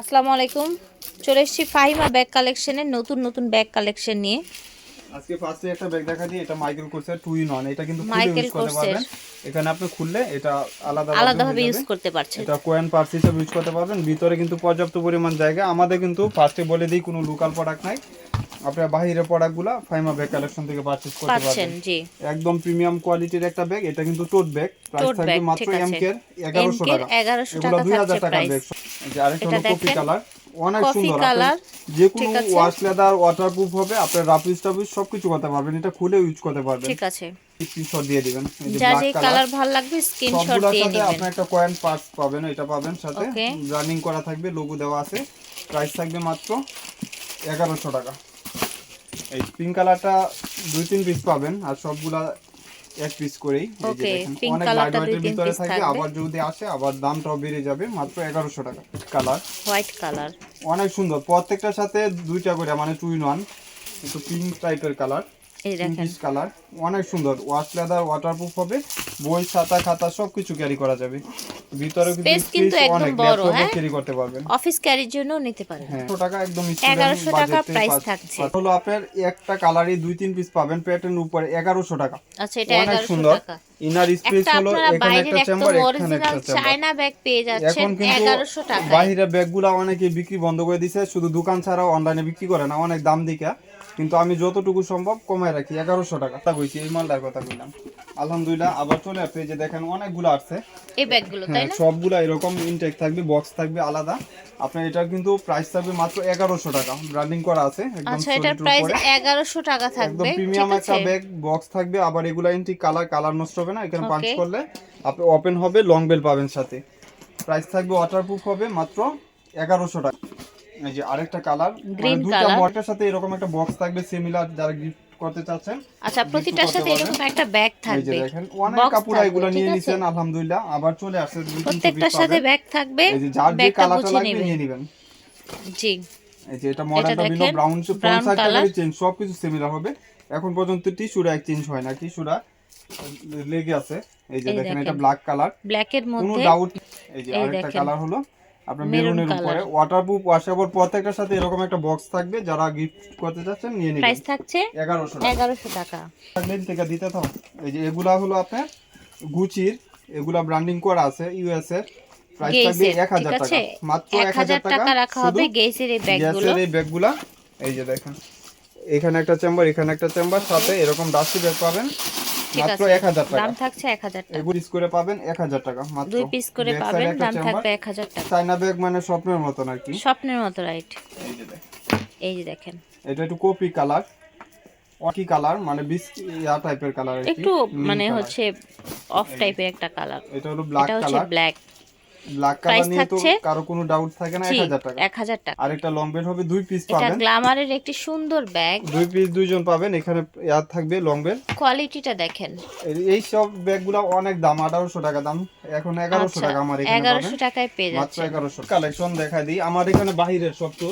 আসসালামু আলাইকুম। চলে এসেছি ফাহিমা ব্যাগ কালেকশনের নতুন নতুন ব্যাগ কালেকশন নিয়ে। আজকে ফার্স্টে একটা ব্যাগ দেখা দিই এটা মাইকেল কোর্সের টু ইন ওয়ান এটা কিন্তু খুলে ইউজ করতে পারবেন। এখানে আপনি খুললে এটা আলাদা আলাদাভাবে ইউজ করতে পারছেন। এটা কোয়েন পার্স হিসেবে ইউজ করতে পারবেন। ভিতরে কিন্তু পর্যাপ্ত পরিমাণ জায়গা। আমাদের কিন্তু ফার্স্টে বলে দিই কোনো লোকাল প্রোডাক্ট নাই। আপনার বাহিরের প্রোডাক্টগুলো ফাইমা ব্যাগ কালেকশন থেকে পারচেজ করতে পারবেন। জি। একদম প্রিমিয়াম কোয়ালিটির একটা ব্যাগ এটা কিন্তু টোট ব্যাগ প্রাইস থাকবে মাত্র ঠিক আছে। এম কে 1100 MK টাকা। 1100 এগুলো টাকা 2000 থাকছে টাকা। ব্যাগ যে আরেকটা হলো দেখেন। কালার অনেক সুন্দর। যে কোনো ওয়াশ লেদার ওয়াটারপ্রুফ হবে আপনার রাফিস টাফিস সবকিছু করতে পারবেন। এটা খুলে ইউজ করতে পারবেন। ঠিক আছে। স্ক্রিনশট দিয়ে দিবেন। যা যে কালার ভালো লাগবে স্ক্রিনশট দিয়ে সাথে আপনি একটা কয়েন পার্স পাবেন এটা পাবেন সাথে। রানিং করা থাকবে লোগো দেওয়া আছে। প্রাইস থাকবে মাত্র এগারোশো টাকা। এই পিঙ্ক কালারটা দুই তিন পিস পাবেন আর সবগুলা এক পিস করেই অনেক দুই তিন থাকে থাকবে। থাকবে। আবার যদি আসে আবার দামটাও বেড়ে যাবে মাত্র এগারোশো টাকা কালার হোয়াইট কালার অনেক সুন্দর প্রত্যেকটার সাথে দুইটা করে মানে টু ইন ওয়ান একটু পিঙ্ক টাইপের কালার এই দেখেন। কালার অনেক সুন্দর। ওয়াশ লেদার ওয়াটারপ্রুফ হবে বই খাতা খাতা সবকিছু ক্যারি করা যাবে। ভিতরে Space কিন্তু একদম বড়, হ্যাঁ? ক্যারি করতে পারবেন। অফিস ক্যারির জন্য নিতে পারেন। হ্যাঁ 100 টাকা একদম 1100 টাকা price থাকছে। হলো আপনার একটা কালারই দুই তিন পিস পাবেন প্যাটার্ন উপরে 1100 টাকা। আচ্ছা এটা অনেক 1100 সুন্দর। টাকা। ইনার স্পেস হলো এখানে একটা চেম্বার এখানে একটা চায়না ব্যাগ পেয়ে যাচ্ছেন এখন কিন্তু 1100 টাকা বাইরে ব্যাগগুলো অনেকে বিক্রি বন্ধ করে দিছে শুধু দোকান ছাড়াও অনলাইনে বিক্রি করে না অনেক দাম দিকা। কিন্তু আমি যতটুকু সম্ভব কমায় রাখি এগারোশো টাকা। তা কইছি এই মালটার কথা কইলাম। আলহামদুলিল্লাহ আবার চলে আসছে যে দেখেন অনেকগুলো আসছে। এই ব্যাগগুলো তাই হ্যাঁ না? সবগুলা এরকম ইনটেক থাকবে বক্স থাকবে আলাদা। আপনার এটা কিন্তু প্রাইস থাকবে মাত্র এগারোশো টাকা। ব্র্যান্ডিং করা আছে একদম আচ্ছা এটার প্রাইস। 1100 টাকা একদম প্রিমিয়াম একটা ব্যাগ বক্স থাকবে আবার এগুলা ইনটেক কালার কালার নষ্ট হবে না এখানে পাঞ্চ Okay. করলে আপনি ওপেন হবে লং বেল পাবেন সাথে। প্রাইস থাকবে ওয়াটারপ্রুফ হবে মাত্র এগারোশো টাকা। এই যে আরেকটা কালার Green দুইটা colour। সাথে এরকম একটা বক্স থাকবে সিমিলার যারা গিফট করতে চাচ্ছেন আচ্ছা প্রতিটার সাথে এরকম একটা ব্যাগ এই যে দেখেন অনেক কাপড় এগুলো নিয়ে নিছেন আলহামদুলিল্লাহ। আবার চলে আসছে প্রত্যেকটার সাথে ব্যাগ থাকবে এই যে যার যে কালারটা লাগবে নিয়ে নেবেন। জি। এই যে এটা মডেলটা ব্রাউন ফ্রন্ট সাইডটা চেঞ্জ সবকিছু সিমিলার হবে। এখন পর্যন্ত টিস্যুরা এক চেঞ্জ হয় না টিস্যুরা লেগে আছে। এই যে দেখেন এটা ব্ল্যাক কালার ব্ল্যাকের কোনো মধ্যে ডাউট এই যে আরেকটা কালার হলো আপনার মেরুনের। উপরে। ওয়াটারপ্রুফ ওয়াশেবল প্রত্যেকটার সাথে এরকম একটা বক্স থাকবে যারা গিফট করতে নিয়ে নেবেন। প্রাইস থাকছে এগারোশো টাকা। এগারোশো টাকা। লেন থেকে দিতে তো এই যে এগুলা হলো আপনার গুচির এগুলা ব্র্যান্ডিং করা আছে ইউএস এর। প্রাইস থাকবে গেইসের এক হাজার ঠিক টাকা। মাত্র এক হাজার টাকা। রাখা হবে গেসের এই ব্যাগগুলো গ্যাসের এই ব্যাগগুলা এই যে দেখেন। এখানে একটা চেম্বার এখানে একটা চেম্বার সাথে এরকম ডাস্টি ব্যাগ পাবেন। ঠিক আছে। এক হাজার টাকা। দাম থাকছে এক হাজার টাকা। এগুলো পিস করে পাবেন এক হাজার টাকা মাত্র। দুই পিস করে পাবেন দাম থাকবে এক হাজার টাকা। চায়না ব্যাগ মানে স্বপ্নের মতো আর কি। স্বপ্নের মতো রাইট এই যে দেখেন। এটা একটু কপি কালার অকি কালার মানে বিস ইয়া টাইপের কালার একটু মানে হচ্ছে অফ টাইপের একটা কালার এটা হলো ব্ল্যাক এটা হচ্ছে ব্ল্যাক ব্ল্যাক কালার নিয়ে তো কারও কোনো ডাউট থাকে না 1000 টাকা। এক হাজার টাকা। আরেকটা লং বেল হবে দুই পিস এটা পাবেন। একটি সুন্দর ব্যাগ দুই পিস দুইজন পাবেন এখানে ইয়ার থাকবে লং বেল কোয়ালিটিটা দেখেন। এই সব ব্যাগগুলো অনেক দাম আঠারোশো টাকা দাম। এখন এগারোশো আচ্ছা টাকা আমার এখানে টাকায় পেয়ে মাত্র কালেকশন দেখা দিই। আমার এখানে বাহিরের সব তো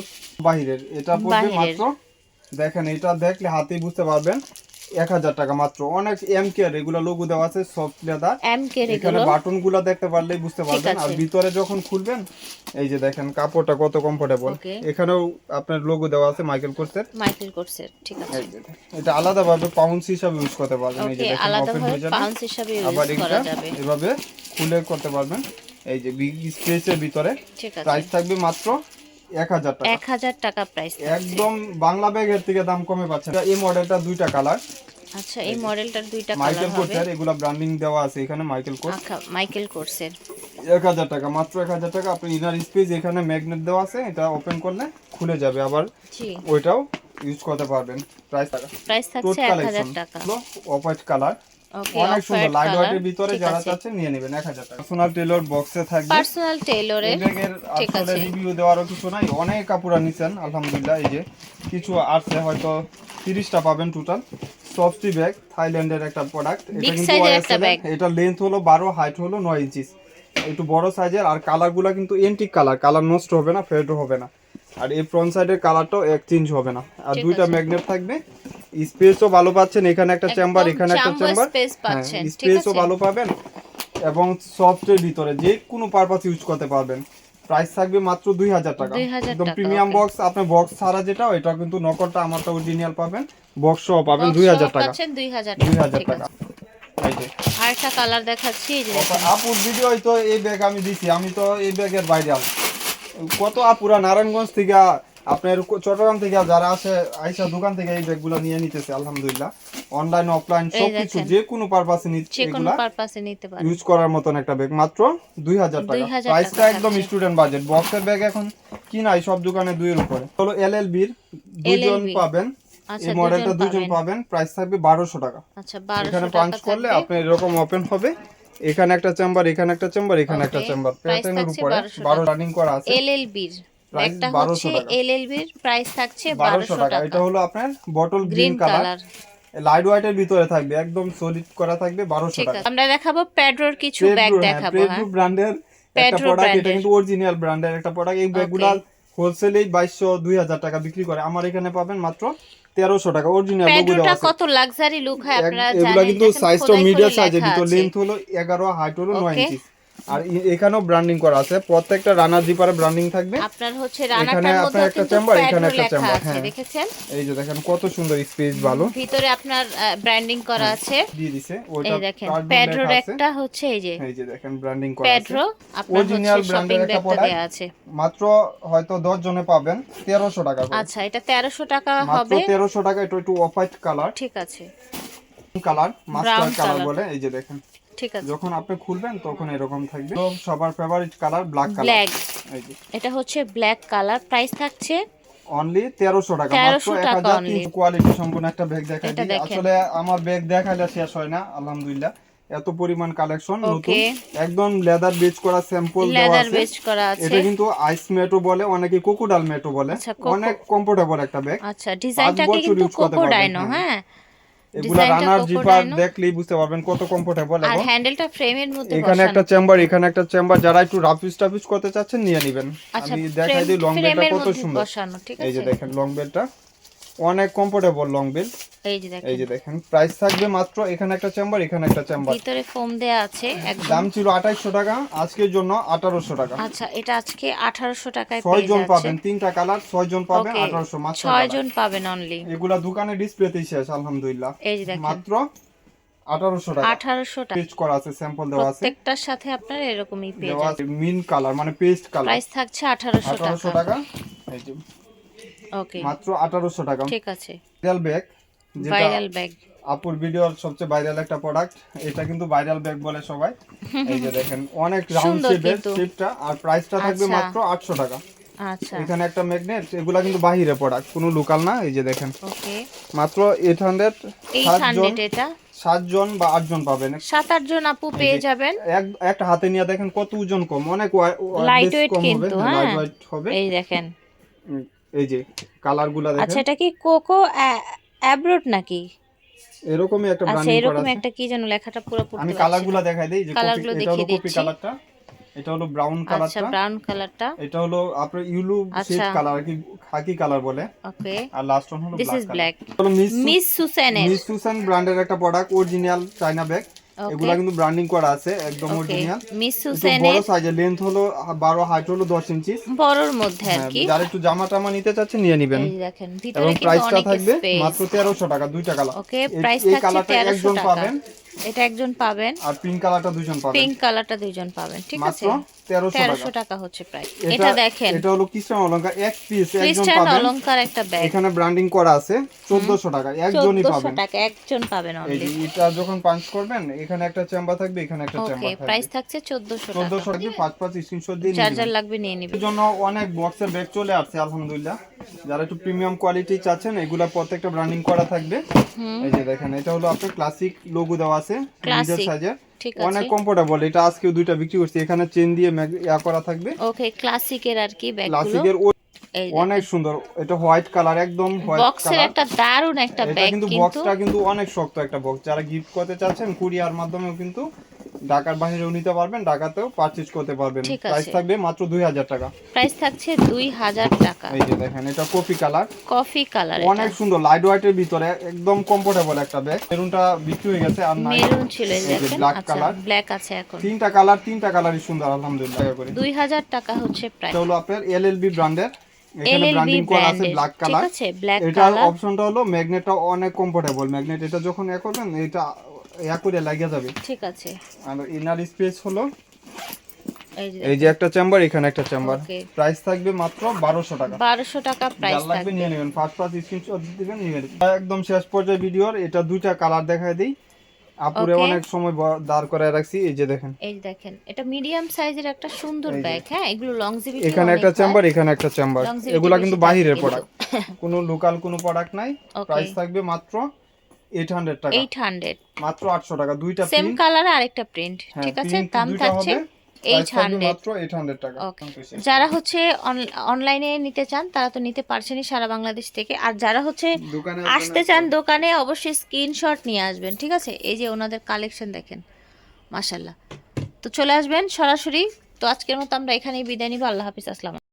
বাহিরের। এটা পড়বে মাত্র দেখেন এটা দেখলে হাতেই বুঝতে পারবেন। এক হাজার টাকা মাত্র। অনেক এম কেয়ার এগুলো লোগো দেওয়া আছে সফট লেদার এম কে এখানে এগুলো বাটনগুলা দেখতে পারলেই বুঝতে পারবেন। আর ভিতরে যখন খুলবেন এই যে দেখেন কাপড়টা কত কমফোর্টেবল এখানেও আপনার লোগো দেওয়া আছে মাইকেল কোর্সের মাইকেল কোর্সের ঠিক আছে। এটা আলাদাভাবে পাউন্স হিসাবে ইউজ করতে পারবেন। এই যে দেখেন ওপেন আলাদাভাবে হয়ে যাবে। পাউন্স হিসাবে ইউজ করা যাবে। এভাবে খুলে করতে পারবেন। এই যে বিগ স্পেসের ভিতরে। প্রাইস থাকবে মাত্র এক হাজার টাকা। এক হাজার টাকা প্রাইস একদম বাংলা ব্যাগের থেকে দাম কমে পাচ্ছেন এই মডেলটা দুইটা কালার আচ্ছা এই মডেলটার দুইটা কালার হবে। কোর্সের এগুলা ব্র্যান্ডিং দেওয়া আছে এখানে মাইকেল কোর্স আচ্ছা মাইকেল কোর্সের এক হাজার টাকা মাত্র এক হাজার টাকা। আপনি ইনার স্পেস এখানে ম্যাগনেট দেওয়া আছে এটা ওপেন করলে খুলে যাবে। আবার জি। ওইটাও ইউজ করতে পারবেন। প্রাইস টাকা প্রাইস থাকছে এক হাজার কালেকশন টাকা। অফ হোয়াইট কালার অনেক সুন্দর লাইট হোয়াইটের ভিতরে যারা আছে। চাচ্ছেন নিয়ে নেবেন এক হাজার টাকা। পার্সোনাল টেলর বক্সে থাকবে। পার্সোনাল ঠিক আছে। রিভিউ দেওয়ারও কিছু নাই। অনেক কাপড় নিছেন আলহামদুলিল্লাহ এই যে কিছু আসছে হয়তো তিরিশটা পাবেন টোটাল সফটি ব্যাগ থাইল্যান্ডের একটা প্রোডাক্ট এটা কিন্তু। এটা লেন্থ হলো বারো হাইট হলো নয় ইঞ্চিস একটু বড় সাইজের আর কালারগুলো কিন্তু এন্টিক কালার কালার নষ্ট হবে না ফেডও হবে না। আর এই ফ্রন্ট সাইডের কালারটাও এক চেঞ্জ হবে না। আর দুইটা ম্যাগনেট থাকবে। স্পেসও ভালো পাচ্ছেন এখানে একটা চেম্বার এখানে একটা চেম্বার পাচ্ছেন, ঠিক স্পেসও ভালো পাবেন এবং সফটের ভিতরে যে কোনো পারপাস ইউজ করতে পারবেন। প্রাইস থাকবে মাত্র দুই হাজার টাকা। একদম প্রিমিয়াম বক্স আপনি বক্স ছাড়া যেটা এটা কিন্তু নকলটা আমারটা অরিজিনাল পাবেন। বক্স সহ পাবেন দুই হাজার টাকা। পাচ্ছেন 2000 দুই টাকা হাজার টাকা। কালার দেখাচ্ছি। আপুর ভিডিও তো এই ব্যাগ আমি দিছি আমি তো এই ব্যাগের বাইরে কত আপুরা নারায়ণগঞ্জ থেকে আপনার চট্টগ্রাম থেকে যারা আসে আইসা দোকান থেকে এই ব্যাগগুলো নিয়ে নিতেছে আলহামদুলিল্লাহ। অনলাইন অফলাইন সবকিছু। যে কোনো পারপাসে নিতে যে কোনো পারপাসে নিতে পারেন। ইউজ করার মতন একটা ব্যাগ মাত্র দুই হাজার টাকা। প্রাইসটা একদম স্টুডেন্ট বাজেট বক্সের ব্যাগ এখন কি নাই সব দোকানে দুইয়ের উপরে। হলো এল এল বির দুজন পাবেন আচ্ছা এই মডেলটা দুজন পাবেন। প্রাইস থাকবে বারোশো টাকা। আচ্ছা এখানে 1200 পাঞ্চ টাকা করলে আপনি এরকম ওপেন হবে। এখানে একটা চেম্বার এখানে একটা চেম্বার এখানে একটা চেম্বার প্যাটার্নের উপরে 1200 বারো রানিং করা আছে। এলএলবির Price 1200 হচ্ছে টাকা। এলএলবির প্রাইস থাকছে 1200 টাকা। এটা হলো আপনার বটল গ্রিন কালার লাইট হোয়াইটের ভিতরে থাকবে একদম সলিড করা থাকবে বারোশো ঠিক টাকা। আমরা দেখাবো প্যাড্রোর কিছু ব্যাগ দেখাবো হ্যাঁ। ব্র্যান্ডের একটা প্রোডাক্ট এটা কিন্তু অরিজিনাল ব্র্যান্ডের একটা প্রোডাক্ট এই ব্যাগগুলা বাইশশো দুই হাজার টাকা বিক্রি করে। আমার এখানে পাবেন মাত্র তেরোশো টাকা। অরিজিনাল প্যাড্রোটা কত লাক্সারি লুক হয় আপনারা এগুলা জানেন। কিন্তু দেখেন সাইজটা মিডিয়াম সাইজের ভিতর লেন্থ হলো এগারো হাইট হলো নয় Okay. ইঞ্চি আর এখানেও ব্র্যান্ডিং করা আছে। প্রত্যেকটা রানার জিপারে ব্র্যান্ডিং থাকবে। আপনার হচ্ছে এখানে রানাটার মধ্যে একটা chamber, এখানে একটা আছে হ্যাঁ। দেখেছেন? এই যে দেখেন কত সুন্দর স্পেস ভালো ভিতরে আপনার ব্র্যান্ডিং করা আছে। দিয়ে দিছে। ওইটা এই দেখেন প্যাড্রোর একটা হচ্ছে এই যে এই যে দেখেন ব্র্যান্ডিং করা আছে। প্যাড্রো শপিং এর একটা ব্যাগটা দেয়া আছে। মাত্র হয়তো দশ জনে পাবেন তেরোশো টাকা করে। আচ্ছা এটা তেরোশো টাকা হবে মাত্র হবে। তেরোশো টাকা এটা একটু অফ হোয়াইট কালার ঠিক আছে। কালার মাস্টার কালার বলে এই যে দেখেন। ঠিক আছে। যখন আপনি খুলবেন তখন এরকম থাকবে। তো সবার favourite colour black colour black এটা হচ্ছে ব্ল্যাক কালার প্রাইস থাকছে অনলি তেরোশো টাকা মাত্র এক টাকা হাজার only। তিনশো কোয়ালিটি সম্পূর্ণ একটা ব্যাগ দেখাই দিই। আসলে আমার ব্যাগ দেখাইলে শেষ হয় না আলহামদুলিল্লাহ। এত পরিমাণ কালেকশন নতুন। একদম লেদার বেচ করা স্যাম্পল দেওয়া লেদার আছে। এটা কিন্তু আইস মেটো বলে অনেকে কোকোডাল মেটো বলে। আচ্ছা, অনেক কমফোর্টেবল একটা ব্যাগ আচ্ছা ডিজাইনটাকে কিন্তু কোকোডাইনো হ্যাঁ। এগুলা রানার জিপার দেখলেই বুঝতে পারবেন কত কমফোর্টেবল আর হ্যান্ডেলটা ফ্রেমের মধ্যে এখানে একটা চেম্বার এখানে একটা চেম্বার যারা একটু রাফিস টাফিস করতে চাচ্ছেন নিয়ে নেবেন। আচ্ছা আমি দেখাই দিই লং বেলটা ফ্রেমের কত সুন্দর। এই যে দেখেন লং বেলটা অনেক কমফোর্টেবল লং বেল এই যে দেখেন। এই যে দেখেন প্রাইস থাকবে মাত্র এখানে একটা চেম্বার এখানে একটা চেম্বার ভিতরে ফোম দেয়া আছে একদম। দাম ছিল আঠাইশশো টাকা আজকের জন্য আঠারোশো টাকা। আচ্ছা এটা আজকে আঠারোশো টাকায় ছয় পেয়ে জন পাবেন তিনটা কালার ছয় জন পাবেন ওকে আঠারোশো মাত্র ছয় জন পাবেন অনলি এগুলা দোকানে ডিসপ্লেতেই শেষ আলহামদুলিল্লাহ। এই যে দেখেন। মাত্র আঠারোশো টাকা। আঠারোশো টাকা। পেস্ট করা আছে স্যাম্পল দেওয়া আছে। প্রত্যেকটার সাথে আপনার এরকমই পেয়ে আছে মিন কালার মানে পেস্ট কালার প্রাইস থাকছে আঠারোশো আঠারোশো টাকা। টাকা। এই যে মাত্র আঠারোশো টাকা। ঠিক আছে। ভাইরাল ব্যাগ ভাইরাল ব্যাগ আপুর ভিডিওর সবচেয়ে ভাইরাল একটা প্রোডাক্ট এটা কিন্তু ভাইরাল ব্যাগ বলে সবাই। এই যে দেখেন অনেক রাউন্ড শেপের শেপটা আর প্রাইসটা থাকবে আচ্ছা। মাত্র আটশো টাকা। আচ্ছা। এখানে একটা ম্যাগনেট এগুলা কিন্তু বাহিরে প্রোডাক্ট কোনো লোকাল না এই যে দেখেন। ওকে। মাত্র এইট হান্ড্রেড এইট সাতজন হান্ড্রেড এটা? সাতজন বা আটজন পাবেন। সাত আট জন আপু পেয়ে যাবেন। এক একটা হাতে নিয়ে দেখেন কত ওজন কম অনেক Light weight কিন্তু, হ্যাঁ। লাইট হবে। এই দেখেন। এই যে কালারগুলা আচ্ছা এটা কি কোকো অ্যাব্রোড নাকি? এরকমই একটা আচ্ছা ব্র্যান্ডিং করা এরকম একটা কি যেন লেখাটা পুরো আমি পড়তে কালারগুলা দেখাই দিই যে কপি গুলো দেখিয়ে কপি দিচ্ছি। কালারটা এটা হলো ব্রাউন কালারটা। আচ্ছা ব্রাউন কালারটা। এটা হলো আপনার ইউলু শেড আচ্ছা। কালার কি খাকি কালার বলে। ওকে। আর লাস্ট ওয়ান হলো black this is black Miss সুসেনের Miss Susan ব্র্যান্ডের একটা প্রোডাক্ট অরিজিনাল চায়না ব্যাগ. এগুলা কিন্তু ব্র্যান্ডিং করা আছে একদম অরিজিনাল মিস হুসেনের বড় সাইজের লেন্থ হলো বারো হাইট হলো দশ ইঞ্চি বড়র মধ্যে আর হ্যাঁ, কি। যারা একটু জামা টামা নিতে চাচ্ছে নিয়ে নেবেন। এই দেখেন ভিতরে কিন্তু প্রাইসটা অনেক থাকবে স্পেস মাত্র 1300 টাকা দুইটা টাকা ওকে প্রাইস থাকছে 1300 টাকা। একজন পাবেন। এটা একজন পাবেন। আর পিঙ্ক কালারটা দুইজন পাবেন। পিঙ্ক কালারটা দুইজন পাবেন ঠিক আছে? মাত্র তেরোশো তেরোশো টাকা টাকা হচ্ছে প্রাইস এটা দেখেন। এটা হলো খ্রিস্টান অলঙ্কার এক পিস একজন পাবেন। অলংকার একটা ব্যাগ এখানে ব্র্যান্ডিং করা আছে চোদ্দশো টাকা একজনই পাবেন। টাকা একজন পাবেন অনলি এটা যখন পাঞ্চ করবেন এখানে একটা চেম্বার থাকবে এখানে একটা চেম্বার থাকবে। ওকে প্রাইস থাকছে চোদ্দশো টাকা চোদ্দশো টাকা পাঁচ পাঁচ স্ক্রিনশট দিয়ে নেবেন। যার লাগবে নিয়ে নিবে এর জন্য অনেক বক্সের ব্যাগ চলে আসছে আলহামদুলিল্লাহ। যারা একটু প্রিমিয়াম কোয়ালিটি চাচ্ছেন এগুলা প্রত্যেকটা ব্র্যান্ডিং করা থাকবে। এই যে দেখেন এটা হলো আপনার ক্লাসিক লোগো দেওয়া আছে মিডল সাইজের অনেক কমফোর্টেবল এটা আজকেও দুইটা বিক্রি করছি। এখানে চেন দিয়ে ইয়া করা থাকবে। ওকে ক্লাসিকের আর কি ব্যাগগুলো ক্লাসিকের অনেক সুন্দর। এটা হোয়াইট কালার একদম হোয়াইট বক্সের একটা দারুণ একটা ব্যাগ কিন্তু কিন্তু। বক্সটা কিন্তু অনেক শক্ত একটা বক্স যারা গিফট করতে চাচ্ছেন কুরিয়ার মাধ্যমেও কিন্তু ঢাকার বাইরেও নিতে পারবেন ঢাকাতেও পারচেজ করতে পারবেন। প্রাইস থাকবে মাত্র দুই হাজার টাকা। প্রাইস থাকছে দুই হাজার টাকা। এই যে দেখেন এটা কপি কালার কফি কালার অনেক সুন্দর লাইট হোয়াইটের ভিতরে একদম কমফোর্টেবল একটা ব্যাগ মেরুনটা বিক্রি হয়ে গেছে আর নাই। মেরুন ছিল এই যে black আচ্ছা ব্ল্যাক আছে এখন। তিনটা কালার তিনটা কালারই সুন্দর আলহামদুলিল্লাহ দয়া করে। দুই হাজার টাকা হচ্ছে প্রাইস এটা হলো আপনার এলএলবি ব্র্যান্ডের এখানে ব্র্যান্ডিং করা আছে ব্র্যান্ডের ব্ল্যাক ঠিক কালার আছে ব্ল্যাক এটার কালার অপশনটা হলো ম্যাগনেটটা অনেক কমফোর্টেবল ম্যাগনেট এটা যখন ইয়া করবেন এটা ইয়া করে লাগিয়ে যাবে। ঠিক আছে। আর ইনার স্পেস হলো এই যে একটা চেম্বার এখানে একটা চেম্বার. প্রাইস থাকবে মাত্র বারোশো টাকা। বারোশো টাকা প্রাইস লাগবে থাকবে। নিয়ে নেবেন। ফার্স্ট ফার্স্ট স্ক্রিনশট দিবেন নিয়ে নেবেন। একদম শেষ পর্যায়ে ভিডিওর এটা দুইটা কালার দেখায় দিই। আপুরে অনেক সময় দাঁড় করায় রাখছি। এই যে দেখেন। এই দেখেন এটা মিডিয়াম সাইজের একটা সুন্দর ব্যাগ হ্যাঁ? এগুলো লংজিভিটি এখানে একটা চেম্বার এখানে একটা চেম্বার এগুলা কিন্তু বাহিরের প্রোডাক্ট কোনো লোকাল কোনো প্রোডাক্ট নাই. প্রাইস থাকবে মাত্র এইট হান্ড্রেড টাকা। এইট হান্ড্রেড মাত্র আটশো টাকা দুইটা সেম কালার আর একটা প্রিন্ট হ্যাঁ, ঠিক আছে? দাম থাকছে হবে, price এইট থাকবে হান্ড্রেড মাত্র এইট হান্ড্রেড টাকা। যারা হচ্ছে অনলাইনে নিতে চান তারা তো নিতে পারছেনই সারা বাংলাদেশ থেকে। আর যারা হচ্ছে আসতে চান দোকানে অবশ্যই স্ক্রিনশট নিয়ে আসবেন ঠিক আছে? এই যে ওনাদের কালেকশন দেখেন মাশাল্লাহ তো চলে আসবেন সরাসরি। তো আজকের মতো আমরা এখানেই বিদায় নিব। আল্লাহ হাফিজ আসসালাম